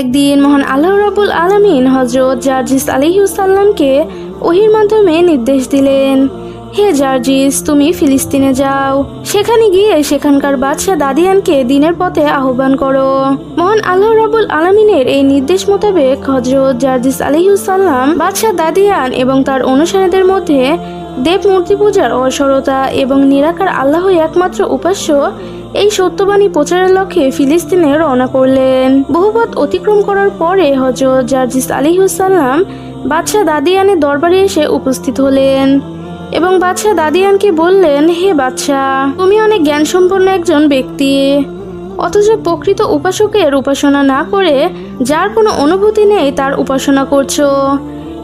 একদিন মহান আল্লাহ রাবুল আলমিন হজরত জার্জিস আলিহুসাল্লামকে ওহির মাধ্যমে নির্দেশ দিলেন, হে জার্জিস, তুমি ফিলিস্তিনে যাও। সেখানে গিয়ে সেখানকার বাদশাহ দাদিয়ানকে দিনের পথে আহ্বান করো। মহান আল্লাহ রাবুল আলমিনের এই নির্দেশ মোতাবেক হজরত জার্জিস আলিহুসাল্লাম বাদশাহ দাদিয়ান এবং তার অনুসারীদের মধ্যে দেব মূর্তি পূজার অসরতা এবং নিরাকার আল্লাহই একমাত্র উপাস্য এই সত্যবাণী প্রচারের লক্ষ্যে ফিলিস্তিনে রওনা করলেন। বহুপথ অতিক্রম করার পরে হজরত জার্জিস আলিহুসাল্লাম বাদশাহ দাদিয়ানের দরবারে এসে উপস্থিত হলেন এবং বাদশাহ দাদিয়ানকে বললেন, হে বাদশাহ, তুমি অনেক জ্ঞান সম্পন্ন একজন ব্যক্তি। অথচ প্রকৃত উপাসকের উপাসনা না করে যার কোনো অনুভূতি নেই, তার উপাসনা করছ।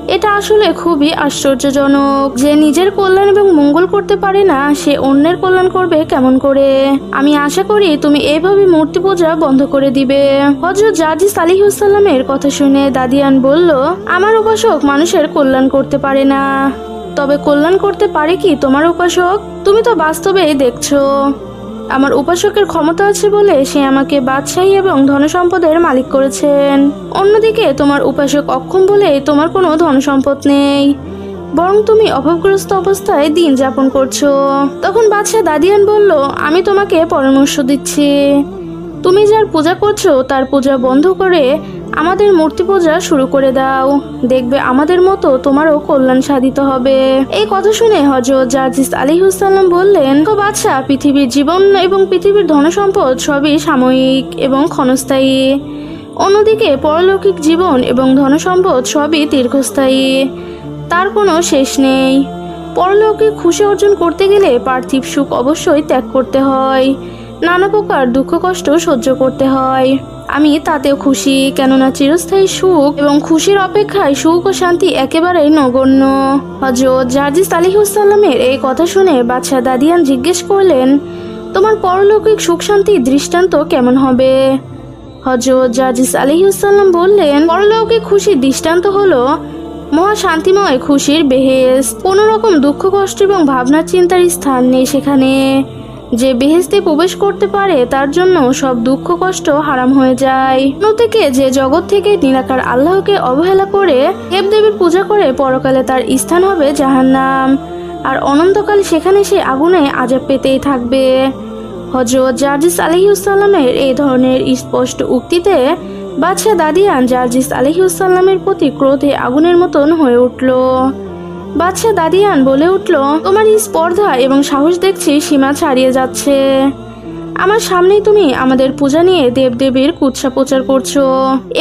এটা আসলে খুবই আশ্চর্যজনক যে নিজের কল্যাণ এবং মঙ্গল করতে পারে না, সে অন্যের কল্যাণ করবে কেমন করে? আমি আশা করি তুমি এইভাবে মূর্তি পূজা বন্ধ করে দিবে। হজরত জাজি সালিহুসাল্লামের কথা শুনে দাদিয়ান বলল, আমার উপাসক মানুষের কল্যাণ করতে পারে না। তবে কল্যাণ করতে পারে কি তোমার উপাসক? তুমি তো বাস্তবেই দেখছ। আমার উপাসকের ক্ষমতা আছে বলে সে আমাকে বাদশাহী এবং ধনসম্পদের মালিক করেছেন। অন্যদিকে তোমার উপাসক অক্ষম বলে তোমার কোনো ধনসম্পদ নেই। বরং তুমি অভাবগ্রস্ত অবস্থায় দিন যাপন করছ। তখন বাদশাহ দাদিয়ান বলল, আমি তোমাকে পরামর্শ দিচ্ছি। তুমি যার পূজা করছ, তার পূজা বন্ধ করে আমাদের মূর্তি পূজা শুরু করে দাও। দেখবে আমাদের মতো তোমারও কল্যাণ সাধিত হবে। এই কথা শুনে হজরত জার্জিস আলিহুসাল্লাম বললেন তো বাদশাহ, পৃথিবীর জীবন এবং পৃথিবীর ধনসম্পদ সবই সাময়িক এবং ক্ষণস্থায়ী। অন্যদিকে পরলৌকিক জীবন এবং ধনসম্পদ সবই দীর্ঘস্থায়ী। তার কোনো শেষ নেই। পরলৌকিক খুশি অর্জন করতে গেলে পার্থিব সুখ অবশ্যই ত্যাগ করতে হয়। নানা প্রকার দুঃখ কষ্ট সহ্য করতে হয়। আমি তাতেও খুশি, কেননা চিরস্থায়ী সুখ এবং খুশির অপেক্ষায় সুখ ও শান্তি একেবারেই নগণ্য। হজরত জার্জিস আলিহুসাল্লামের এই কথা শুনে বাদশাহ দাদিয়ান জিজ্ঞেস করলেন, তোমার পরলৌকিক সুখ শান্তি দৃষ্টান্ত কেমন হবে? হজরত জার্জিস আলিহুসাল্লাম বললেন, পরলৌকিক খুশির দৃষ্টান্ত হলো মহা শান্তিময় খুশির বেহেস কোনো রকম দুঃখ, কষ্ট এবং ভাবনা চিন্তার স্থান নেই সেখানে। যে বেহেস্তে প্রবেশ করতে পারে, তার জন্য সব দুঃখ, কষ্ট হারাম হয়ে যায়। অন্যদিকে যে জগৎ থেকে নিরাকার আল্লাহকে অবহেলা করে, দেবদেবীর পূজা করে পরকালে তার স্থান হবে জাহান্নাম। আর অনন্তকাল সেখানে সে আগুনে আজাব পেতেই থাকবে। হজরত জার্জিস আলহিউসাল্লামের এই ধরনের স্পষ্ট উক্তিতে বাদশাহ দাদিয়ান জার্জিস আলহিউসাল্লামের প্রতি ক্রোধে আগুনের মতন হয়ে উঠল। বাদশাহ দাদিয়ান বলে উঠল, তোমার এই স্পর্ধা এবং সাহস দেখছি সীমা ছাড়িয়ে যাচ্ছে। আমার সামনেই তুমি আমাদের পূজা নিয়ে দেবদেবীর কুৎসা প্রচার করছ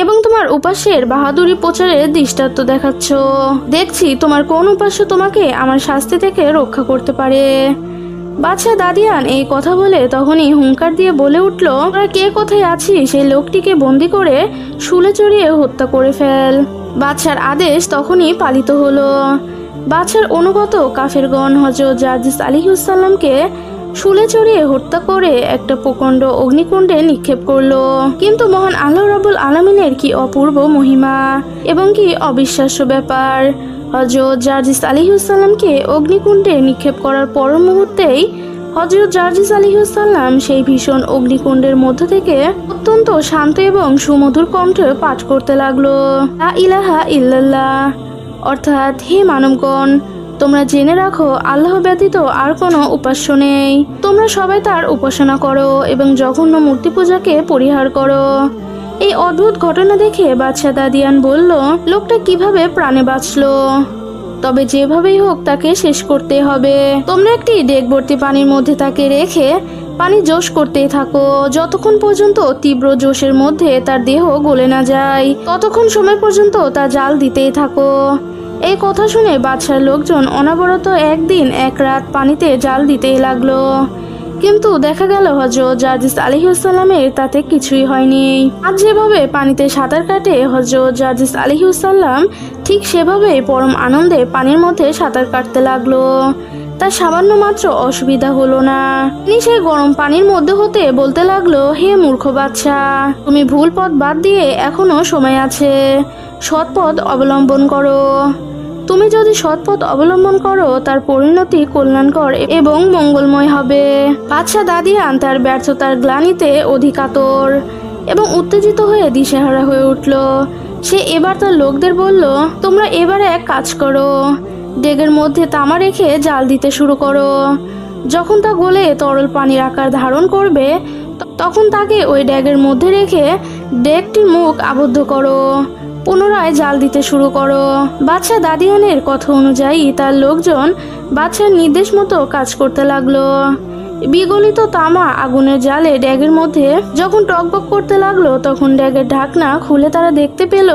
এবং তোমার উপাসের বাহাদুরি প্রচারের দৃষ্টান্ত দেখাচ্ছ। দেখছি তোমার কোন উপাস্য তোমাকে আমার শাস্তি থেকে রক্ষা করতে পারে। বাচ্চা দাদিয়ান এই কথা বলে তখনই হুঙ্কার দিয়ে বলে উঠল তোরা কে কোথায় আছি সেই লোকটিকে বন্দি করে শুলে চড়িয়ে হত্যা করে ফেল। বাদশার আদেশ তখনই পালিত হলো। বাদশার অনুগত কাফেরগণ হজরত জার্জিস আলিহুসাল্লামকে শুলে চড়িয়ে হত্যা করে একটা প্রকাণ্ড অগ্নিকুণ্ডে নিক্ষেপ করল। কিন্তু মহান আল্লাহ রাবুল আলমিনের কি অপূর্ব মহিমা এবং কি অবিশ্বাস্য ব্যাপার। হজরত জার্জিস আলিহুসাল্লামকে অগ্নিকুণ্ডে নিক্ষেপ করার পর মুহূর্তেই হজরত জার্জিস আলিহুসাল্লাম সেই ভীষণ অগ্নিকুণ্ডের মধ্য থেকে অত্যন্ত শান্ত এবং সুমধুর কণ্ঠে পাঠ করতে লাগল। ইলাহা ইল্লাল্লাহ। অর্থাৎ হে মানবগণ, তোমরা জেনে রাখো, আল্লাহ ব্যতীত আর কোনো উপাস্য নেই। তোমরা সবাই তার উপাসনা করো এবং জঘন্য মূর্তি পূজাকে পরিহার করো। এই অদ্ভুত ঘটনা দেখে বাদশাহ দাদিয়ান বলল, লোকটা কীভাবে প্রাণে বাঁচল? তবে যেভাবেই হোক তাকে শেষ করতে হবে। তোমরা একটি ডেকভর্তি পানির মধ্যে তাকে রেখে পানি জোশ করতেই থাকো। যতক্ষণ পর্যন্ত তীব্র জোশের মধ্যে তার দেহ গলে না যায়, ততক্ষণ সময় পর্যন্ত তা জাল দিতেই থাকো। এই কথা শুনে বাদশার লোকজন অনবরত একদিন এক রাত পানিতে জাল দিতেই লাগল। কিন্তু দেখা গেল হজরত জার্জিস আলিহুসাল্লামের তাতে কিছুই হয়নি। আজ যেভাবে পানিতে সাঁতার কাটে হজরত জার্জিস আলিহুসাল্লাম ঠিক সেভাবে পরম আনন্দে পানির মধ্যে সাঁতার কাটতে লাগল। তার সামান্য মাত্র অসুবিধা হলো না। তিনি সেই গরম পানির মধ্যে হতে বলতে লাগল, হে মূর্খ বাচ্চা, তুমি ভুল পথ বাদ দিয়ে এখনও সময় আছে। সৎ পথ অবলম্বন করো। তুমি যদি সৎপথ অবলম্বন করো, তার পরিণতি কল্যাণকর এবং মঙ্গলময় হবে। বাদশাহ দাদিয়ান তার ব্যর্থতার গ্লানিতে অধিকাতর এবং উত্তেজিত হয়ে দিশেহারা হয়ে উঠল। সে এবার তার লোকদের বলল, তোমরা এবারে এক কাজ করো। ডেগের মধ্যে তামা রেখে জাল দিতে শুরু করো। যখন তা গলে তরল পানির আকার ধারণ করবে, তখন তাকে ওই ড্যাগের মধ্যে রেখে ডেগটির মুখ আবদ্ধ করো। পুনরায় জাল দিতে শুরু করো। বাচ্চা দাদিয়ানের কথা অনুযায়ী তার লোকজন বাচ্চার নির্দেশ মতো কাজ করতে লাগল। বিগলিত তামা আগুনের জালে ড্যাগের মধ্যে যখন টকবক করতে লাগল, তখন ড্যাগের ঢাকনা খুলে তারা দেখতে পেল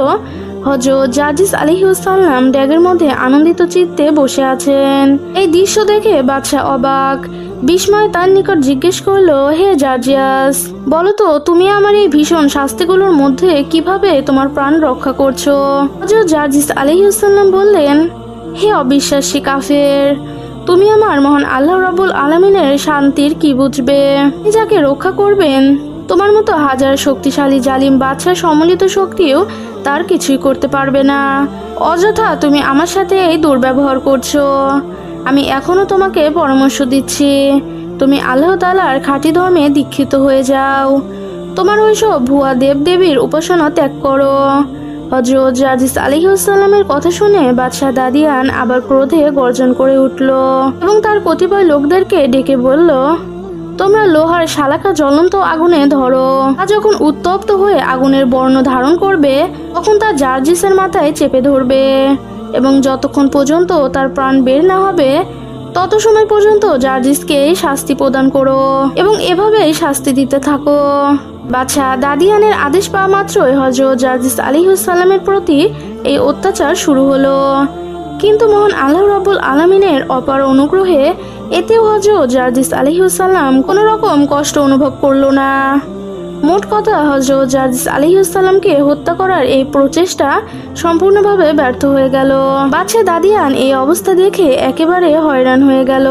হজরত জাজিস আলিহুসাল্লাম ড্যাগের মধ্যে আনন্দিত চিত্তে বসে আছেন। এই দৃশ্য দেখে বাদশাহ অবাক। বিস্ময় তার নিকট জিজ্ঞেস করল, হে জাজিয়াস, বলো তো, তুমি আমার এই ভীষণ শাস্তিগুলোর মধ্যে কীভাবে তোমার প্রাণ রক্ষা করছ? হজরত জার্জিস আলিহুসাল্লাম বললেন, হে অবিশ্বাসী কাফের, তুমি আমার মহান আল্লাহ রাবুল আলমিনের শান্তির কি বুঝবে? যাকে রক্ষা করবেন? তোমার মতো হাজার শক্তিশালী জালিম বাদশাহ সম্মিলিত শক্তিও তার কিছুই করতে পারবে না। অযথা তুমি আমার সাথে এই দুর্ব্যবহার করছ। আমি এখনও তোমাকে পরামর্শ দিচ্ছি। তুমি আল্লাহ তালার খাঁটি ধর্মে দীক্ষিত হয়ে যাও। তোমার ওইসব ভুয়া দেবদেবীর উপাসনা ত্যাগ করো। হজরত জাজিস আলিহাসাল্লামের কথা শুনে বাদশাহ দাদিয়ান আবার ক্রোধে গর্জন করে উঠল এবং তার কতিপয় লোকদেরকে ডেকে বলল তোমরা লোহার শালাকা জ্বলন্ত আগুনে ধরো। তা যখন উত্তপ্ত হয়ে আগুনের বর্ণ ধারণ করবে, তখন তা জার্জিসের মাথায় চেপে ধরবে। এবং যতক্ষণ পর্যন্ত তার প্রাণ বের না হবে, তত সময় পর্যন্ত জার্জিসকে শাস্তি প্রদান করো এবং এভাবেই শাস্তি দিতে থাকো। বাচ্চা দাদিয়ানের আদেশ পাওয়া মাত্রই হজরত জার্জিস আলিহুসাল্লামের প্রতি এই অত্যাচার শুরু হলো। কিন্তু মহান আল্লাহ রাবুল আলমিনের অপার অনুগ্রহে এতেও হজরত জার্জিস আলিহুসাল্লাম কোনো রকম কষ্ট অনুভব করল না। মোট কথা হজরত জার্জিস আলিহুসাল্লামকে হত্যা করার এই প্রচেষ্টা সম্পূর্ণভাবে ব্যর্থ হয়ে গেল। বাচ্চা দাদিয়ান এই অবস্থা দেখে একেবারে হয়রান হয়ে গেল।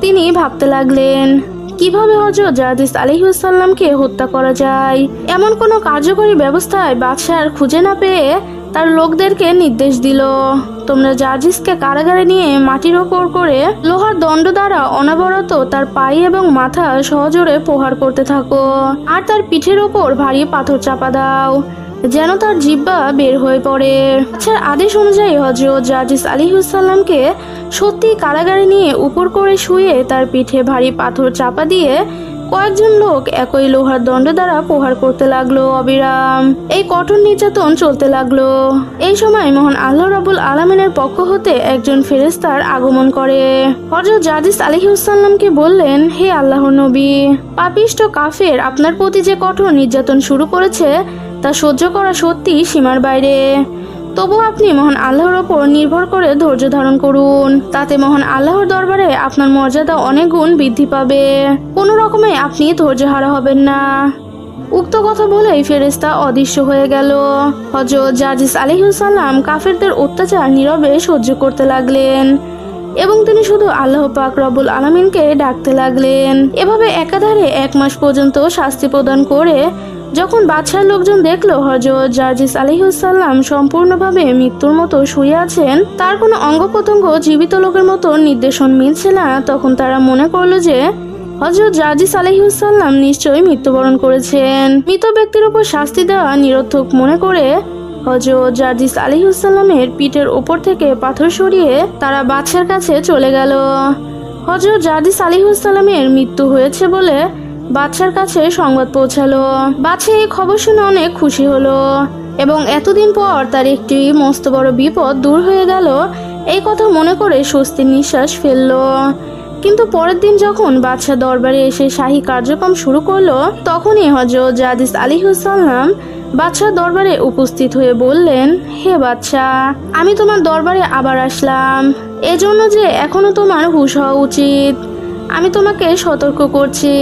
তিনি ভাবতে লাগলেন, কীভাবে হজরত জার্জিস আলিহুসাল্লামকে হত্যা করা যায়? এমন কোনো কার্যকরী ব্যবস্থায় বাদশার খুঁজে না পেয়ে তার লোকদেরকে নির্দেশ দিল, তোমরা জার্জিসকে কারাগারে নিয়ে মাটির ওপর করে লোহার দণ্ড দ্বারা অনবরত তার পায়ে এবং মাথা সহজরে প্রহার করতে থাকো আর তার পিঠের ওপর ভারী পাথর চাপা দাও, যেন তার জিব্বা বের হয়ে পড়ে। আচ্ছা আদেশ অনুযায়ী হজরত জার্জিস আলিহুসাল্লামকে সত্যি কারাগারে নিয়ে উপর করে শুয়ে তার পিঠে ভারী পাথর চাপা দিয়ে কয়েকজন লোক একই লোহার দণ্ড দ্বারা প্রহার করতে লাগল, অবিরাম। এই কঠোর নির্যাতন চলতে লাগল। এই সময় মহান আল্লাহ রাবুল আলমিনের পক্ষ হতে একজন ফেরেস্তার আগমন করে। হজরত জাদিস আলহিউসাল্লামকে বললেন, হে আল্লাহর নবী, পাপিষ্ট কাফের আপনার প্রতি যে কঠোর নির্যাতন শুরু করেছে, তা সহ্য করা সত্যি সীমার বাইরে। তবু আপনি মহান আল্লাহর ওপর নির্ভর করে ধৈর্য ধারণ করুন। তাতে মহান আল্লাহর দরবারে আপনার মর্যাদা অনেক গুণ বৃদ্ধি পাবে। কোনো রকমে আপনি ধৈর্য হারা হবেন না। উক্ত কথা বলেই ফেরেস্তা অদৃশ্য হয়ে গেল। হজরত জাজিস আলিহুসাল্লাম কাফেরদের অত্যাচার নীরবে সহ্য করতে লাগলেন। এবং তিনি শুধু আল্লাহ পাক রবুল আলমিনকে ডাকতে লাগলেন। এভাবে একাধারে এক মাস পর্যন্ত শাস্তি প্রদান করে যখন বাদশার লোকজন দেখল হজরত জার্জিস আলিহুসাল্লাম সম্পূর্ণভাবে মৃত্যুর মতো শুয়ে আছেন, তার কোনো অঙ্গ প্রত্যঙ্গ জীবিত লোকের মতো নির্দেশন মিলছে না, তখন তারা মনে করল যে হজরত জার্জিস আলহিউসাল্লাম নিশ্চয়ই মৃত্যুবরণ করেছেন। মৃত ব্যক্তির উপর শাস্তি দেওয়া নিরর্থক মনে করে হজরত জার্জিস আলিহুসাল্লামের পিঠের ওপর থেকে পাথর সরিয়ে তারা বাদশার কাছে চলে গেল। হজরত জার্জিস আলিহুসাল্লামের মৃত্যু হয়েছে বলে বাদশার কাছে সংবাদ পৌঁছালো। বাদশা এই খবর শুনে অনেক খুশি হলো এবং এতদিন পর তার একটি মস্ত বড় বিপদ দূর হয়ে গেল। এই কথা মনে করে স্বস্তির নিঃশ্বাস ফেলল। কিন্তু পরের দিন যখন বাদশাহ দরবারে এসে শাহী কার্যক্রম শুরু করল, তখনই হজরত জাদিস আলিহুসাল্লাম বাদশাহ দরবারে উপস্থিত হয়ে বললেন, হে বাদশাহ, আমি তোমার দরবারে আবার আসলাম। এজন্য যে এখনও তোমার হুশ হওয়া উচিত। আমি তোমাকে সতর্ক করছি।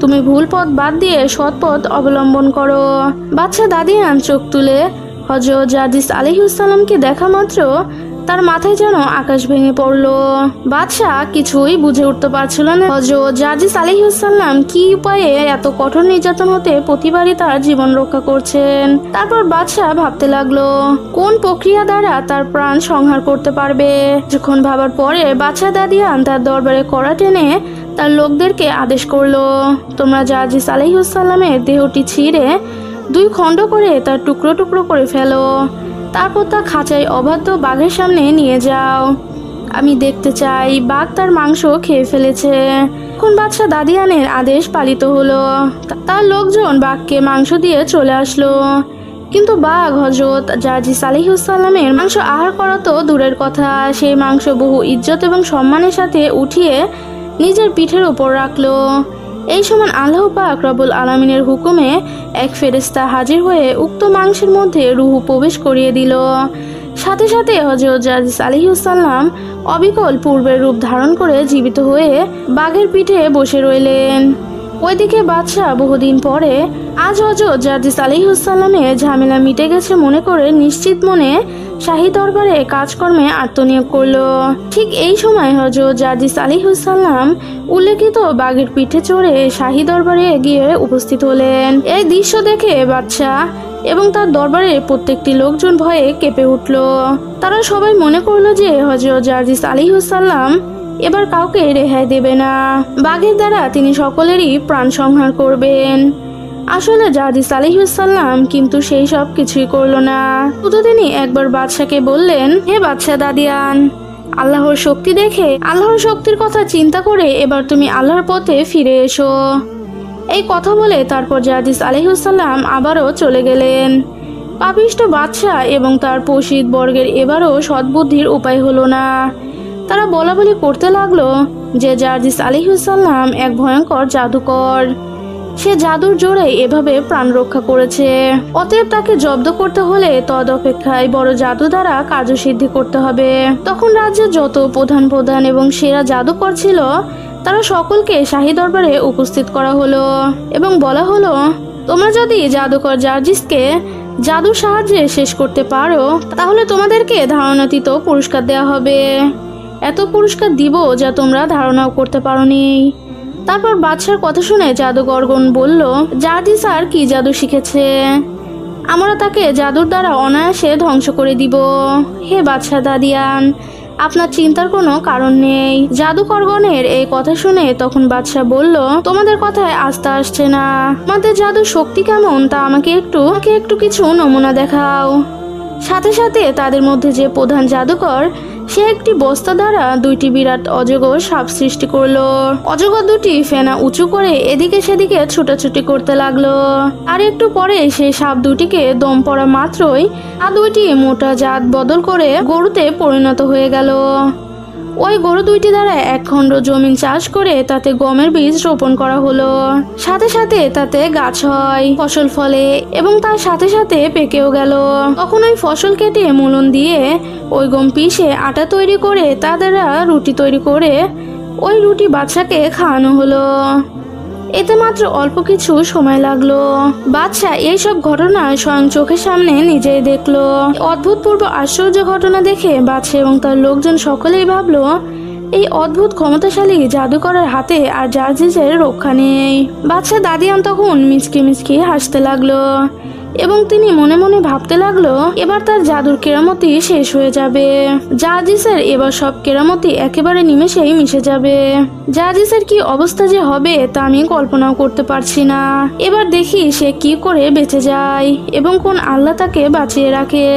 তুমি ভুল পথ বাদ দিয়ে সৎ পথ অবলম্বন করো। বাচ্চা দাদিয়ান চোখ তুলে হজরত জাদিস আলিহুসাল্লামকে দেখা মাত্র তার মাথায় যেন আকাশ ভেঙে পড়ল। বাদশাহ কিছুই বুঝে উঠতে পারছিল না। হজরত জাজিস আলিহুসাল্লাম কি উপায়ে এত কঠোর নির্যাতন হতে প্রতিবারই তার জীবন রক্ষা করছেন? তারপর বাদশাহ ভাবতে লাগল, কোন প্রক্রিয়া দ্বারা তার প্রাণ সংহার করতে পারবে? যখন ভাবার পরে বাদশাহ দাদিয়ান তার দরবারে কড়া টেনে তার লোকদেরকে আদেশ করল, তোমরা জার্জিস আলাইহুসাল্লামের দেহটি ছিঁড়ে দুই খণ্ড করে তার টুকরো টুকরো করে ফেলো। তারপর তা খাঁচায় অবাধ্য বাঘের সামনে নিয়ে যাও। আমি দেখতে চাই বাঘ তার মাংস খেয়ে ফেলেছে। এখন বাদশাহ দাদিয়ানের আদেশ পালিত হলো। তার লোকজন বাঘকে মাংস দিয়ে চলে আসলো। কিন্তু বাঘ হজরত জার্জিস আলিহুসাল্লামের মাংস আহার করা তো দূরের কথা। সেই মাংস বহু ইজ্জত এবং সম্মানের সাথে উঠিয়ে নিজের পিঠের ওপর রাখল। এই সময় আল্লাহ পাক রবুল আলমিনের হুকুমে এক ফেরেস্তা হাজির হয়ে উক্ত মাংসের মধ্যে রুহু প্রবেশ করিয়ে দিল। সাথে সাথে হজরত জাজিস অবিকল পূর্বের রূপ ধারণ করে জীবিত হয়ে বাঘের পিঠে বসে রইলেন। ওইদিকে বাদশাহ বহুদিন পরে আজ হজরত জাজিস আলিহুসাল্লামের ঝামেলা মিটে গেছে মনে করে নিশ্চিত মনে শাহী দরবারে কাজকর্মে আত্মনিয়োগ করল। ঠিক এই সময় হজরত জাজিস আলিহুসাল্লাম উল্লেখিত বাঘের পিঠে চড়ে শাহী দরবারে গিয়ে উপস্থিত হলেন। এই দৃশ্য দেখে বাদশাহ এবং তার দরবারের প্রত্যেকটি লোকজন ভয়ে কেঁপে উঠল। তারা সবাই মনে করল যে হজরত জার্জিস আলিহুসাল্লাম এবার কাউকে রেহাই দেবে না। বাঘের দ্বারা তিনি সকলেরই প্রাণ সংহার করবেন। আসলে জার্জিস আলিহুসাল্লাম কিন্তু সেই সব কিছুই করল না। শুধু তিনি একবার বাদশাকে বললেন, হে বাদশাহ দাদিয়ান, আল্লাহর শক্তি দেখে, আল্লাহর শক্তির কথা চিন্তা করে এবার তুমি আল্লাহর পথে ফিরে এসো। এই কথা বলে তারপর জাদিস আলহিউসাল্লাম আবারও চলে গেলেন। পাপিষ্ট বাদশাহ এবং তার পশিদ বর্গের এবারও সদ্বুদ্ধির উপায় হলো না। তারা বলা বলি করতে লাগল যে জার্জিস আলিহুসাল্লাম এক ভয়ঙ্কর জাদুকর। সে জাদুর জোরে এভাবে প্রাণ রক্ষা করেছে। অতএব তাকে জব্দ করতে হলে তদ অপেক্ষায় বড় জাদু দ্বারা কার্যসিদ্ধি করতে হবে। তখন রাজ্যের যত প্রধান প্রধান এবং সেরা জাদুকর ছিল, তারা সকলকে শাহী দরবারে উপস্থিত করা হলো এবং বলা হলো, তোমরা যদি জাদুকর জার্জিসকে জাদুর সাহায্যে শেষ করতে পারো, তাহলে তোমাদেরকে ধারণাতীত পুরস্কার দেওয়া হবে। এত পুরস্কার দিব যা তোমরা ধারণাও করতে পারোনি। তারপর বাদশার কথা শুনে জাদুগরগণ বলল, জাদি স্যার কি জাদু শিখেছে? আমরা তাকে জাদুর দ্বারা অনায়াসে ধ্বংস করে দিব। হে বাদশাহ দাদিয়ান, আপনার চিন্তার কোনো কারণ নেই। জাদুকরগণের এই কথা শুনে তখন বাদশাহ বলল, তোমাদের কথায় আস্থা আসছে না। আমাদের জাদুর শক্তি কেমন তা আমাকে একটু আমাকে একটু কিছু নমুনা দেখাও। সাথে সাথে তাদের মধ্যে যে প্রধান জাদুকর সে একটি বস্তা দ্বারা দুইটি বিরাট অজগর সাপ সৃষ্টি করল। অজগর দুটি ফেনা উঁচু করে এদিকে সেদিকে ছুটাছুটি করতে লাগল। আর একটু পরে সেই সাপ দুটিকে দম পড়া মাত্রই আর দুইটি মোটা জাত বদল করে গরুতে পরিণত হয়ে গেল। ওই গরু দুইটি দ্বারা এক খণ্ড জমিন চাষ করে তাতে গমের বীজ রোপণ করা হলো। সাথে সাথে তাতে গাছ হয়, ফসল ফলে এবং তার সাথে সাথে পেকেও গেল। তখন ওই ফসল কেটে মূলন দিয়ে ওই গম পিষে আটা তৈরি করে তা দ্বারা রুটি তৈরি করে ওই রুটি বাচ্চাকে খাওয়ানো হলো। এতে মাত্র অল্প কিছু সময় লাগল। বাদশাহ এইসব ঘটনা স্বয়ং চোখের সামনে নিজেই দেখল। অদ্ভুত পূর্ব আশ্চর্য ঘটনা দেখে বাদশাহ এবং তার লোকজন সকলেই ভাবলো, এই অদ্ভুত ক্ষমতাশালী জাদুকরের হাতে আর জার্জিজের রক্ষা নেই। বাদশাহ দাদিয়ান তখন মিচকি মিচকি হাসতে লাগল। এবং তিনি মনে মনে ভাবতে লাগল, এবার তার জাদুর কেরামতি শেষ হয়ে যাবে। জার্জিসের এবার সব কেরামতি একেবারে নিমেষেই মিশে যাবে। জার্জিসের কি অবস্থা যে হবে তা আমি কল্পনাও করতে পারছি না। এবার দেখি সে কি করে বেঁচে যায় এবং কোন আল্লাহ তাকে বাঁচিয়ে রাখে।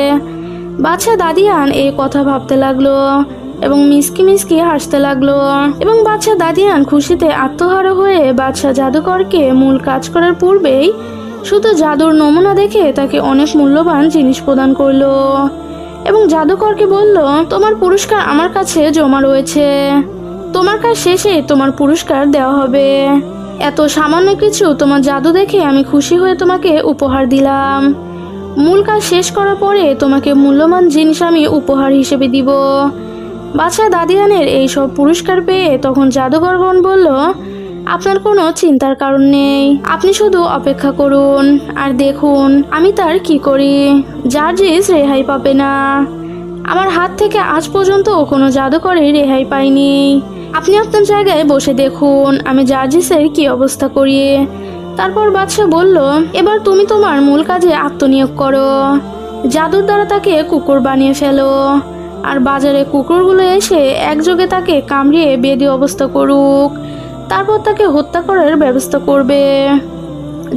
বাচ্চা দাদিয়ান এই কথা ভাবতে লাগল এবং মিসকি মিসকি হাসতে লাগল। এবং বাচ্চা দাদিয়ান খুশিতে আত্মহারা হয়ে বাচ্চা জাদুকরকে মূল কাজ করার পূর্বেই শুধু জাদুর নমুনা দেখে তাকে অনেক মূল্যবান জিনিস প্রদান করল। এবং জাদুকরকে বলল, তোমার পুরস্কার আমার কাছে জমা রয়েছে। তোমার কাজ শেষে তোমার পুরস্কার দেওয়া হবে। এত সামান্য কিছু তোমার জাদু দেখে আমি খুশি হয়ে তোমাকে উপহার দিলাম। মূল কাজ শেষ করার পরে তোমাকে মূল্যবান জিনিস আমি উপহার হিসেবে দিব। বাচ্চা দাদিয়ানের এই সব পুরস্কার পেয়ে তখন জাদুকরগণ বলল আপনার কোনো চিন্তার কারণ নেই। আপনি শুধু অপেক্ষা করুন আর দেখুন আমি তার কি করি। জার্জিস রেহাই পাবে না। আমার হাত থেকে আজ পর্যন্ত কোনো জাদুকরে রেহাই পাইনি আপনি আপনার জায়গায় বসে দেখুন আমি জার্জিসের কি অবস্থা করি। তারপর বাদশাহ বলল, এবার তুমি তোমার মূল কাজে আত্মনিয়োগ করো। জাদুর দ্বারা তাকে কুকুর বানিয়ে ফেলো। আর বাজারে কুকুরগুলো এসে একযোগে তাকে কামড়িয়ে বেদি অবস্থা করুক। তারপর তাকে হত্যা করার ব্যবস্থা করবে।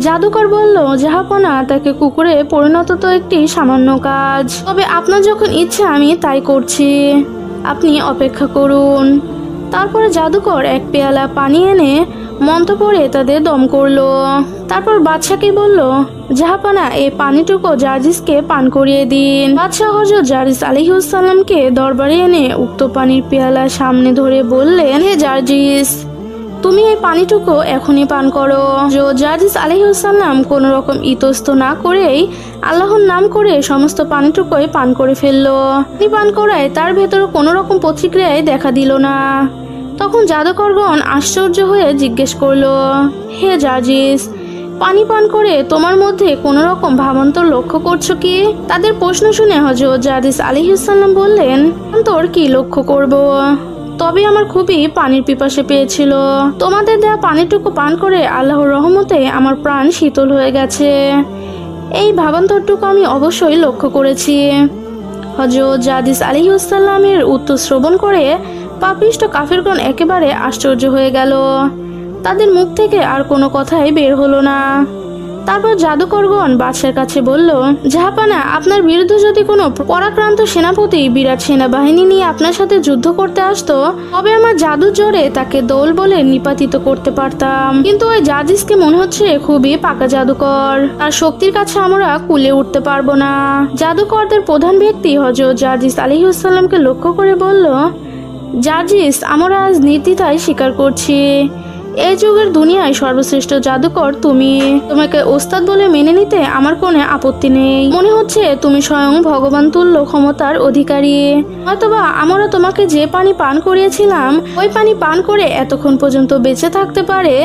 জাদুকর বলল, জাহাপনা, তাকে কুকুরে পরিণত তো একটি সামান্য কাজ। তবে আপনার যখন ইচ্ছা, আমি তাই করছি। আপনি অপেক্ষা করুন। তারপরে জাদুকর এক পেয়ালা পানি এনে মন্ত্র পড়ে তাদের দম করল। তারপর বাদশাকে বলল, জাহাপানা, এই পানিটুকু জার্জিসকে পান করিয়ে দিন। বাদশাহ হজরত জার্জিস আলিহুসাল্লামকে দরবারে এনে উক্ত পানির পেয়ালা সামনে ধরে বললেন, হে জার্জিস তুমি এই পানিটুকু এখনই পান করো। জো জার্জিস আলহিউসাল্লাম কোনো রকম ইতস্ত না করেই আল্লাহর নাম করে সমস্ত পানিটুকুই পান করে ফেলল। পানি পান করায় তার ভেতরে কোনো রকম প্রতিক্রিয়ায় দেখা দিল না। তখন জাদুকরগণ আশ্চর্য হয়ে জিজ্ঞেস করল, হে জাজিস, পানি পান করে তোমার মধ্যে কোনো রকম ভাবান্তর লক্ষ্য করছ কি? তাদের প্রশ্ন শুনে হজরত জার্জিস আলিহাসাল্লাম বললেন, তোর কি লক্ষ্য করব? তবে আমার খুবই পানির পিপাসে পেয়েছিল। তোমাদের দেয়া পানিটুকু পান করে আল্লাহর রহমতে আমার প্রাণ শীতল হয়ে গেছে। এই ভাবান্তরটুকু আমি অবশ্যই লক্ষ্য করেছি। হজরত জাদিস আলিহাসাল্লামের উত্তর শ্রবণ করে পাপিষ্ট কাফিরগণ একেবারে আশ্চর্য হয়ে গেল। তাদের মুখ থেকে আর কোনো কথাই বের হলো না। তারপর জাদুকরগণ বাদশার কাছে বলল, জাহাপানা, আপনার বিরুদ্ধে যদি কোনো পরাক্রান্ত সেনাপতি বিরাট সেনাবাহিনী নিয়ে আপনার সাথে যুদ্ধ করতে আসতো, তবে আমার জাদু জোরে তাকে দোল বলে নিপাতিত করতে পারতাম। কিন্তু ওই জাজিসকে মনে হচ্ছে খুবই পাকা জাদুকর। তার শক্তির কাছে আমরা কুলে উঠতে পারব না। জাদুকরদের প্রধান ব্যক্তি হজরত জাজিস আলিহাসাল্লামকে লক্ষ্য করে বলল, জাজিস, আমরা আজ নির্দ্বিধায় স্বীকার করছি। এই যুগের দুনিয়ায় সর্বশ্রেষ্ঠ জাদুকর তুমি। তোমাকে ওস্তাদ বলে মেনে নিতে আমার কোনো আপত্তি নেই। মনে হচ্ছে তুমি স্বয়ং ভগবান তুল্য ক্ষমতার অধিকারী। অথবা আমরা তোমাকে যে পানি পান করিয়েছিলাম, ওই পানি পান করে এতক্ষণ পর্যন্ত বেঁচে থাকতে পারে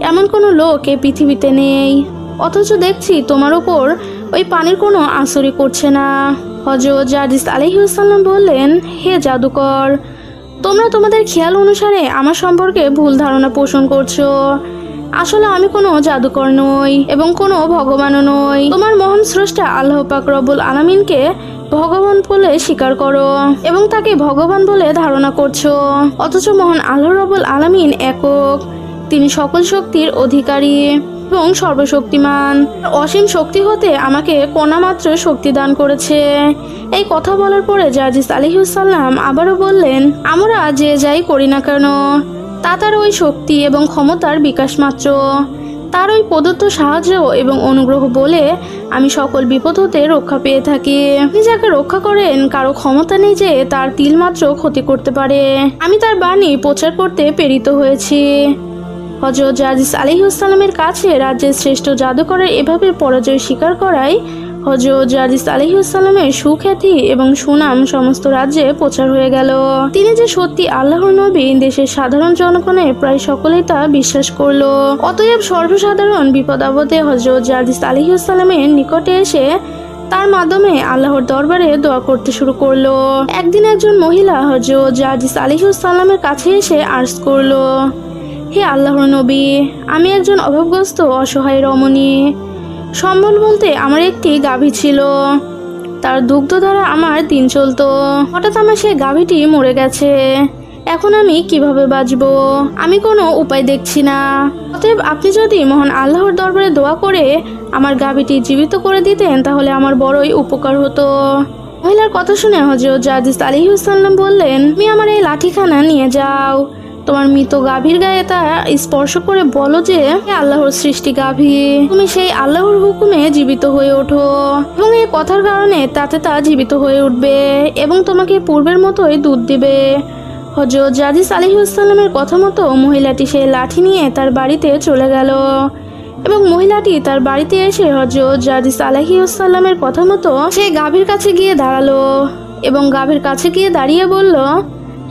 এমন কোনো লোক এই পৃথিবীতে নেই। অথচ দেখছি তোমার ওপর ওই পানির কোনো আসরই করছে না। হজরত জাদিস আলহিউসাল্লাম বললেন, হে জাদুকর তোমরা তোমাদের খেয়াল অনুসারে আমার সম্পর্কে ভুল ধারণা পোষণ করছ। আসলে আমি কোনো জাদুকর নই এবং কোনো ভগবানও নই। তোমার মহান স্রষ্টা আল্লাহ পাক রব্বুল আলামিনকে ভগবান বলে স্বীকার করো এবং তাকে ভগবান বলে ধারণা করছ। অথচ মহান আল্লাহ রব্বুল আলামিন একক। তিনি সকল শক্তির অধিকারী। এবং সর্বশক্তিমান। অসীম শক্তি হতে আমাকে কোনামাত্র শক্তি দান করেছে। এই কথা বলার পরে জাজিস আলিহুসাল্লাম আবারও বললেন, আমরা যে যাই করি না কেন, তা তার ওই শক্তি এবং ক্ষমতার বিকাশ মাত্র। তার ওই প্রদত্ত সাহায্য এবং অনুগ্রহ বলে আমি সকল বিপদ হতে রক্ষা পেয়ে থাকি। যাকে রক্ষা করেন, কারও ক্ষমতা নেই যে তার তিলমাত্র ক্ষতি করতে পারে। আমি তার বাণী প্রচার করতে প্রেরিত হয়েছি। হজরত জাজিস আলিহাস্লামের কাছে রাজ্যের শ্রেষ্ঠ জাদুকরের এভাবে পরাজয় স্বীকার করায় হজরত জাজিস আলিহাস্লামের সুখ্যাতি এবং সুনাম সমস্ত রাজ্যে প্রচার হয়ে গেল। তিনি যে সত্যি আল্লাহর নবী, দেশের সাধারণ জনগণের প্রায় সকলেই তা বিশ্বাস করল। অতএব সর্বসাধারণ বিপদ আপদে হজরত জাজিস আলিহাস্লামের নিকটে এসে তার মাধ্যমে আল্লাহর দরবারে দোয়া করতে শুরু করল। একদিন একজন মহিলা হজরত জাজিস আলিহাস্লামের কাছে এসে আর্জ করল হে আল্লাহর নবী, আমি একজন অভাবগ্রস্ত, অসহায় রমণী। সম্বল বলতে আমার একটি গাভী ছিল। তার দুগ্ধ দ্বারা আমার দিন চলতো। হঠাৎ আমার সেই গাভীটি মরে গেছে। এখন আমি কীভাবে বাঁচব? আমি কোনো উপায় দেখছি না। অতএব আপনি যদি মহান আল্লাহর দরবারে দোয়া করে আমার গাভীটি জীবিত করে দিতেন, তাহলে আমার বড়ই উপকার হতো। মহিলার কথা শুনে হজরত জাদিস আলিহুসাল্লাম বললেন, তুমি আমার এই লাঠিখানা নিয়ে যাও। তোমার মৃত গাভীর গায়ে তা স্পর্শ করে বলো যে আল্লাহর সৃষ্টি গাভী, তুমি সেই আল্লাহর হুকুমে জীবিত হয়ে ওঠো এবং এই কথার কারণে তাতে তা জীবিত হয়ে উঠবে এবং তোমাকে পূর্বের মতোই দুধ দিবে। হজরত জাদিস আলিহুসাল্লামের কথা মতো মহিলাটি সেই লাঠি নিয়ে তার বাড়িতে চলে গেল এবং মহিলাটি তার বাড়িতে এসে হজরত জাদিস আলাহিউসাল্লামের কথা মতো সেই গাভীর কাছে গিয়ে দাঁড়াল এবং গাভীর কাছে গিয়ে দাঁড়িয়ে বলল,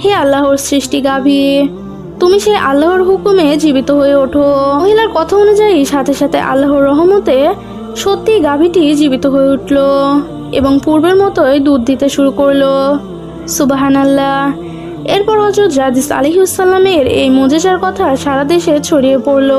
হে আল্লাহর সৃষ্টি গাভী তুমি সেই আল্লাহর হুকুমে জীবিত হয়ে ওঠো। মহিলার কথা অনুযায়ী সাথে সাথে আল্লাহর রহমতে সত্যি গাভীটি জীবিত হয়ে উঠল এবং পূর্বের মতোই দুধ দিতে শুরু করল। সুবাহান আল্লাহ এরপর হজরত জাদিস আলিহুসাল্লামের এই মজেজার কথা সারা দেশে ছড়িয়ে পড়ল।